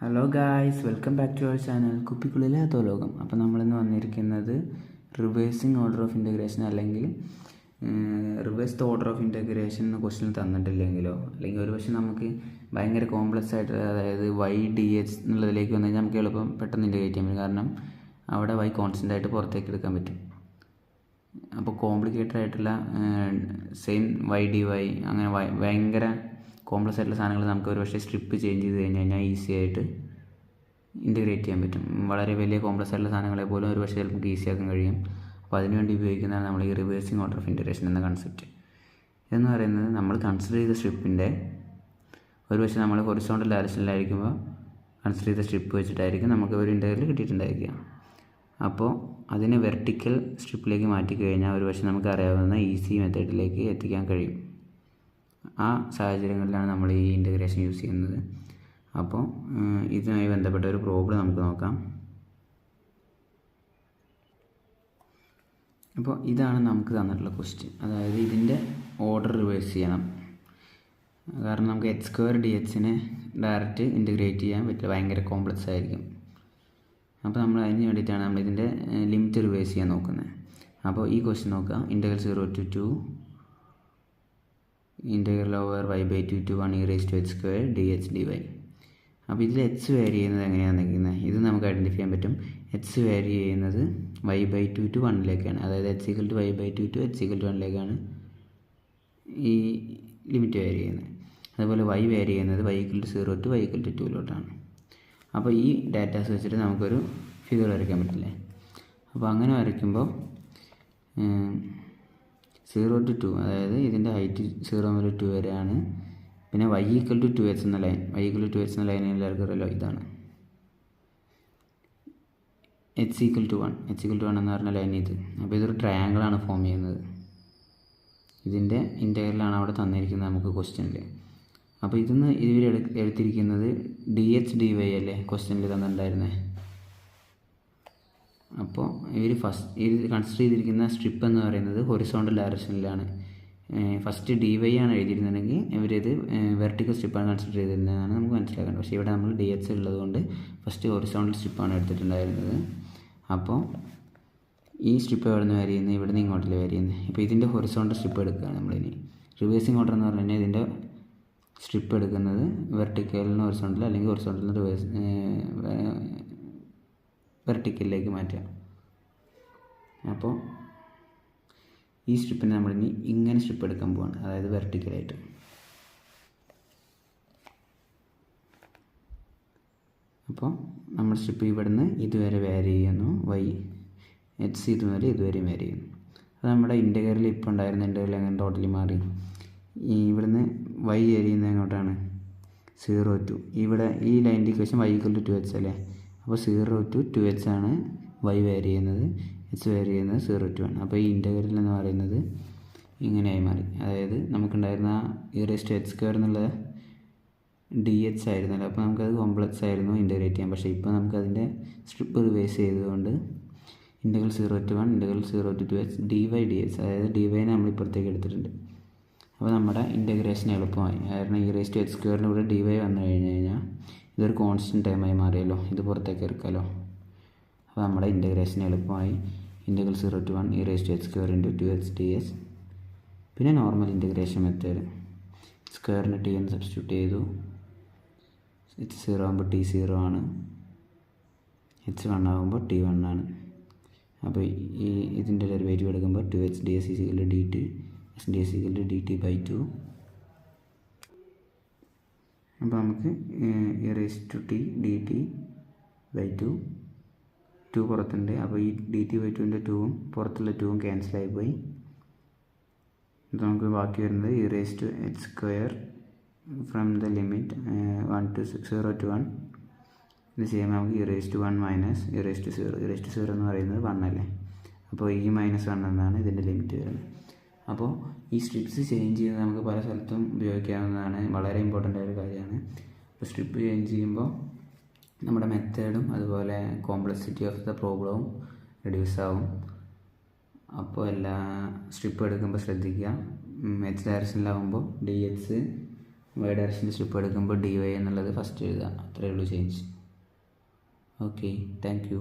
Hello guys welcome back to our channel കുപ്പിക്കുള്ളിലെ ലോകം അപ്പോൾ നമ്മളിന്ന് വന്നിരിക്കുന്നത് റിവേഴ്സിങ് ഓർഡർ ഓഫ് ഇന്റഗ്രേഷൻ അല്ലെങ്കിൽ reverse the order of integration എന്ന ക്വസ്റ്റ്യൻ തന്നിട്ടില്ലെങ്കിലോ? അല്ലെങ്കിൽ ഒരു പക്ഷേ നമുക്ക് ഭയങ്കര കോംപ്ലക്സ് ആയിട്ട് അതായത് വൈ ഡി എച്ച് എന്നുള്ളതിലേക്ക് വന്നു കഴിഞ്ഞാൽ നമുക്ക് എളുപ്പം പെട്ടെന്ന് ഇന്റഗ്രേറ്റ് ചെയ്യാൻ പറ്റും. കാരണം അവിടെ വൈ കോൺസ്റ്റന്റ് ആയിട്ട് പുറത്തേക്ക് എടുക്കാൻ പറ്റും. അപ്പോൾ കോംപ്ലിക്കേറ്റഡ് ആയിട്ടുള്ള സെയിം വൈ ഡി വൈ അങ്ങനെ ഭയങ്കര കോംപ്ലക്സ് ആയിട്ടുള്ള സാധനങ്ങൾ നമുക്ക് ഒരു പക്ഷേ സ്ട്രിപ്പ് ചേഞ്ച് ചെയ്ത് കഴിഞ്ഞ് കഴിഞ്ഞാൽ ഈസി ആയിട്ട് ഇന്റഗ്രേറ്റ് ചെയ്യാൻ പറ്റും. വളരെ വലിയ കോംപ്ലക്സ് ആയിട്ടുള്ള സാധനങ്ങളെ പോലും ഒരു പക്ഷേ നമുക്ക് ഈസി ആക്കാൻ കഴിയും. അപ്പോൾ അതിനുവേണ്ടി ഉപയോഗിക്കുന്നതാണ് നമ്മൾ ഈ റിവേഴ്സിങ് ഓർഡർ ഓഫ് ഇന്റഗ്രേഷൻ എന്ന കൺസെപ്റ്റ് എന്ന് പറയുന്നത് നമ്മൾ കൺസിഡർ ചെയ്ത സ്ട്രിപ്പിന്റെ ഒരു പക്ഷേ നമ്മൾ ഹൊറിസോണ്ടൽ ഡയറക്ഷനിലായിരിക്കുമ്പോൾ കൺസിഡർ ചെയ്ത സ്ട്രിപ്പ് വെച്ചിട്ടായിരിക്കും നമുക്ക് ഒരു ഇന്റഗ്രൽ കിട്ടിയിട്ടുണ്ടായിരിക്കുക. അപ്പോൾ അതിനെ വെർട്ടിക്കൽ സ്ട്രിപ്പിലേക്ക് മാറ്റി കഴിഞ്ഞാൽ ഒരു പക്ഷേ നമുക്ക് അറിയാവുന്ന ഈസി മെത്തേഡിലേക്ക് എത്തിക്കാൻ കഴിയും. ആ സാഹചര്യങ്ങളിലാണ് നമ്മൾ ഈ ഇന്റഗ്രേഷൻ യൂസ് ചെയ്യുന്നത്. അപ്പോൾ ഇതുമായി ബന്ധപ്പെട്ട ഒരു പ്രോബ്ലം നമുക്ക് നോക്കാം. അപ്പോൾ ഇതാണ് നമുക്ക് തന്നിട്ടുള്ള ക്വസ്റ്റ്യൻ അതായത് ഇതിന്റെ ഓർഡർ റിവേഴ്സ് ചെയ്യണം. കാരണം നമുക്ക് എച്ച് സ്ക്വയർ ഡി എച്ചിനെ ഡയറക്റ്റ് ഇന്റഗ്രേറ്റ് ചെയ്യാൻ പറ്റില്ല. ഭയങ്കര കോംപ്ലക്സ് ആയിരിക്കും. അപ്പോൾ നമ്മൾ അതിന് വേണ്ടിയിട്ടാണ് നമ്മൾ ഇതിന്റെ ലിമിറ്റ് റിവേഴ്സ് ചെയ്യാൻ നോക്കുന്നത്. അപ്പോൾ ഈ ക്വസ്റ്റ്യൻ നോക്കാം. Integral zero to two integral over Y by two to one E raise to H square D H D Y അപ്പോൾ ഇതിൽ എച്ച് വേരി ചെയ്യുന്നത് എങ്ങനെയാണ് നിൽക്കുന്നത് ഇത് നമുക്ക് ഐഡന്റിഫൈ ചെയ്യാൻ പറ്റും. എച്ച് വേരി ചെയ്യുന്നത് വൈ ബൈ ടു ടു വണ്ണിലേക്കാണ് അതായത് H equal to Y by two to H equal to വണ്ണിലേക്കാണ് ഈ ലിമിറ്റ് വേരി ചെയ്യുന്നത്. അതുപോലെ വൈ വേരി ചെയ്യുന്നത് Y equal to zero to Y equal to ടുവിലോട്ടാണ് അപ്പോൾ ഈ ഡാറ്റാസ് വെച്ചിട്ട് നമുക്കൊരു ഫിഗർ വരയ്ക്കാൻ പറ്റില്ലേ? അപ്പോൾ അങ്ങനെ വരയ്ക്കുമ്പോൾ സീറോ ടു ടു അതായത് ഇതിന്റെ ഹൈറ്റ് സീറോ മുതൽ ടു വരെയാണ്. പിന്നെ Y equal to two H എന്ന line Y equal to H എന്ന ലൈൻ എല്ലാവർക്കും അറിയാലോ ഇതാണ്. H equal to one H equal to one എന്ന് പറഞ്ഞ ലൈൻ ഇത്. അപ്പോൾ ഇതൊരു ട്രയാങ്കിളാണ് ഫോം ചെയ്യുന്നത്. ഇതിന്റെ ഇന്റഗ്രലാണ് അവിടെ തന്നിരിക്കുന്നത് നമുക്ക് ക്വസ്റ്റ്യനിൽ അപ്പോൾ ഇതിന്ന് ഇവർ എടുത്തിരിക്കുന്നത് ഡി എച്ച് ഡി വൈ അല്ലേ ക്വസ്റ്റ്യനിൽ തന്നിട്ടുണ്ടായിരുന്നത് അപ്പോൾ ഇവർ ഫസ്റ്റ് ഇവർ കൺസിഡർ ചെയ്തിരിക്കുന്ന സ്ട്രിപ്പ് എന്ന് പറയുന്നത് ഹൊറിസോണ്ടൽ ഡയറക്ഷനിലാണ് ഫസ്റ്റ് ഡി വൈ ആണ് എഴുതിയിരുന്നുണ്ടെങ്കിൽ ഇവരിത് വെർട്ടിക്കൽ സ്ട്രിപ്പാണ് കൺസിഡർ ചെയ്തിരുന്നതാണ് നമുക്ക് മനസ്സിലാക്കേണ്ടത്. പക്ഷേ ഇവിടെ നമ്മൾ ഡി എച്ച് ഉള്ളതുകൊണ്ട് ഫസ്റ്റ് ഹൊറിസോണ്ടൽ സ്ട്രിപ്പാണ് എടുത്തിട്ടുണ്ടായിരുന്നത്. അപ്പോൾ ഈ സ്ട്രിപ്പ് എവിടെ നിന്ന് വരിയുന്നത് ഇവിടെ നിന്ന് ഇങ്ങോട്ടിൽ വരിയുന്നത് ഇപ്പോൾ ഇതിന്റെ ഹൊറിസോണ്ടൽ സ്ട്രിപ്പ് എടുക്കുകയാണ് നമ്മളിനി. റിവേഴ്സിങ് ഓർഡർ എന്ന് പറഞ്ഞു കഴിഞ്ഞാൽ ഇതിന്റെ സ്ട്രിപ്പ് എടുക്കുന്നത് വെർട്ടിക്കലിന് ഹൊറിസോണ്ടൽ അല്ലെങ്കിൽ ഹൊറിസോണ്ടൽ നിന്ന് റിവേഴ്സ് വെർട്ടിക്കലിലേക്ക് മാറ്റുക. അപ്പോൾ ഈ സ്ട്രിപ്പിനെ നമ്മളിനി ഇങ്ങനെ സ്ട്രിപ്പ് എടുക്കാൻ പോവാണ്. അതായത് വെർട്ടിക്കലായിട്ട് അപ്പോൾ നമ്മൾ സ്ട്രിപ്പ് ഇവിടുന്ന് ഇതുവരെ വേരി ചെയ്യുന്നു. വൈ എച്ച് ഇതുവരെ ഇതുവരെ വേരി ചെയ്യുന്നു. അത് നമ്മുടെ ഇന്റഗ്രലിൽ ഇപ്പോൾ ഉണ്ടായിരുന്ന ഇന്റഗ്രൽ അങ്ങനെ ടോട്ടലി മാറി. ഈ ഇവിടുന്ന് വൈ വേരി ചെയ്യുന്നത് എങ്ങോട്ടാണ്? സീറോ ടു ഇവിടെ ഈ ലൈന്റെ equation Y equal to two H അല്ലേ അപ്പോൾ സീറോ ടു ടു എച്ച് ആണ് വൈ വേരി ചെയ്യുന്നത്. എച്ച് വേരി ചെയ്യുന്നത് സീറോ ടു ആണ്. അപ്പോൾ ഈ ഇന്റഗ്രൽ എന്ന് പറയുന്നത് ഇങ്ങനെയായി മാറി. അതായത് നമുക്കുണ്ടായിരുന്ന ഈ റെസ്റ്റ് എച്ച് സ്ക്വയർ എന്നുള്ള ഡി എച്ച് ആയിരുന്നല്ലോ. അപ്പോൾ നമുക്കത് കോംപ്ലക്സ് ആയിരുന്നു ഇന്റഗ്രേറ്റ് ചെയ്യാം പക്ഷേ ഇപ്പോൾ നമുക്കതിന്റെ സ്ട്രിപ്പ് റിവേഴ്സ് ചെയ്തുകൊണ്ട് integral zero to one integral zero to two h d y d h അതായത് ഡി വൈനെ നമ്മൾ ഇപ്പുറത്തേക്ക് എടുത്തിട്ടുണ്ട്. അപ്പോൾ നമ്മുടെ ഇന്റഗ്രേഷൻ എളുപ്പമായി. കാരണം ഈ റേസ്റ്റ് എച്ച് സ്ക്വയറിന്റെ കൂടെ ഡി വൈ വന്നു കഴിഞ്ഞ് കഴിഞ്ഞാൽ ഇതൊരു കോൺസ്റ്റന്റ് ടൈമായി മാറിയല്ലോ. ഇത് പുറത്തേക്ക് എടുക്കാമല്ലോ അപ്പോൾ നമ്മുടെ ഇന്റഗ്രേഷൻ എളുപ്പമായി. ഇന്റഗ്രൽ സീറോ ടു വൺ ഈ two h square into two h d s പിന്നെ നോർമൽ ഇന്റഗ്രേഷൻ മെത്തേഡ് സ്ക്വയറിന് ടി എന്ന് സബ്സ്റ്റിറ്റ്യൂട്ട് ചെയ്തു. എച്ച് സീറോ ആകുമ്പോൾ ടി സീറോ ആണ്. എച്ച് വൺ ആകുമ്പോൾ ടി വൺ ആണ്. അപ്പോൾ ഈ ഇതിന്റെ ഡെറിവേറ്റീവ് എടുക്കുമ്പോൾ two h d s is equal d t s d s is equal d t by two അപ്പോൾ നമുക്ക് e raise to t d t by two. Two പുറത്തുണ്ട്. അപ്പോൾ ഈ ഡി ടി ബൈ ടുവിന്റെ ടൂവും പുറത്തുള്ള ടൂവും ക്യാൻസലായി പോയി. നമുക്ക് ബാക്കി വരുന്നത് e raise to h square from the limit one to zero to one. ഇത് ചെയ്യുമ്പോൾ നമുക്ക് e raise to one minus e raise to zero. E raise to zero എന്ന് പറയുന്നത് വൺ അല്ലേ? അപ്പോൾ ഈ മൈനസ് വൺ എന്നാണ് ഇതിന്റെ ലിമിറ്റ് വരുന്നത്. അപ്പോൾ ഈ സ്ട്രിപ്സ് ചേഞ്ച് ചെയ്യുന്നത് നമുക്ക് പല സ്ഥലത്തും ഉപയോഗിക്കാവുന്നതാണ്. വളരെ ഇമ്പോർട്ടന്റ് ആയ ഒരു കാര്യമാണ്. അപ്പോൾ സ്ട്രിപ്പ് ചേഞ്ച് ചെയ്യുമ്പോൾ നമ്മുടെ മെത്തേഡും അതുപോലെ കോംപ്ലക്സിറ്റി ഓഫ് ദ പ്രോബ്ലവും റെഡ്യൂസ് ആവും. അപ്പോൾ എല്ലാ സ്ട്രിപ്പ് എടുക്കുമ്പോൾ ശ്രദ്ധിക്കുക. എച്ച് ഡയറക്ഷനിലാവുമ്പോൾ ഡി എച്ച് വൈ ഡയറക്ഷനിൽ സ്ട്രിപ്പ് എടുക്കുമ്പോൾ ഡി വൈ എന്നുള്ളത് ഫസ്റ്റ് എഴുതുക. അത്രയേ ഉള്ളൂ ചേഞ്ച് ഓക്കെ താങ്ക് യു